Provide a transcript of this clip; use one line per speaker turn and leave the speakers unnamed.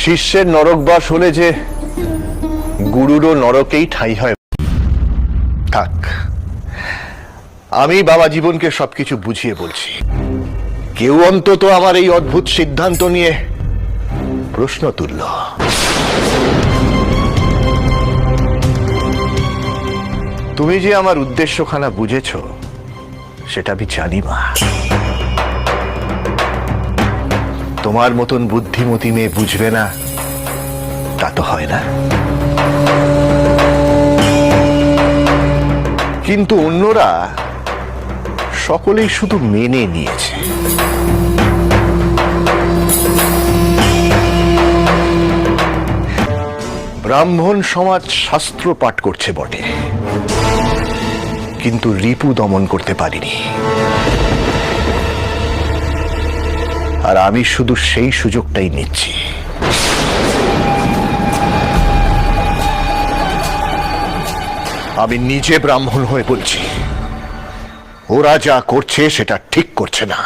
শিষ্যের নরকবাস হলে যে গুরুরও নরকেই ঠাঁই হয়। থাক, আমি বাবা জীবনকে সবকিছু বুঝিয়ে বলছি। কেউ অন্তত আমার এই অদ্ভুত সিদ্ধান্ত নিয়ে প্রশ্ন তুলল। তুমি যে আমার উদ্দেশ্যখানা বুঝেছ, সেটা আমি জানি, মা। তোমার মতন বুদ্ধিমতী মেয়ে বুঝবে না, তা তো হয় না। কিন্তু অন্যরা সকলেই শুধু মেনে নিয়েছে। ব্রাহ্মণ সমাজ শাস্ত্র পাঠ করছে বটে, কিন্তু রিপু দমন করতে পারিনি। আর আমি শুধু সেই সুযোগটাই নিচ্ছি। আমি নিজে ব্রাহ্মণ হয়ে বলছি, ওরা যা করছে সেটা ঠিক করছে না।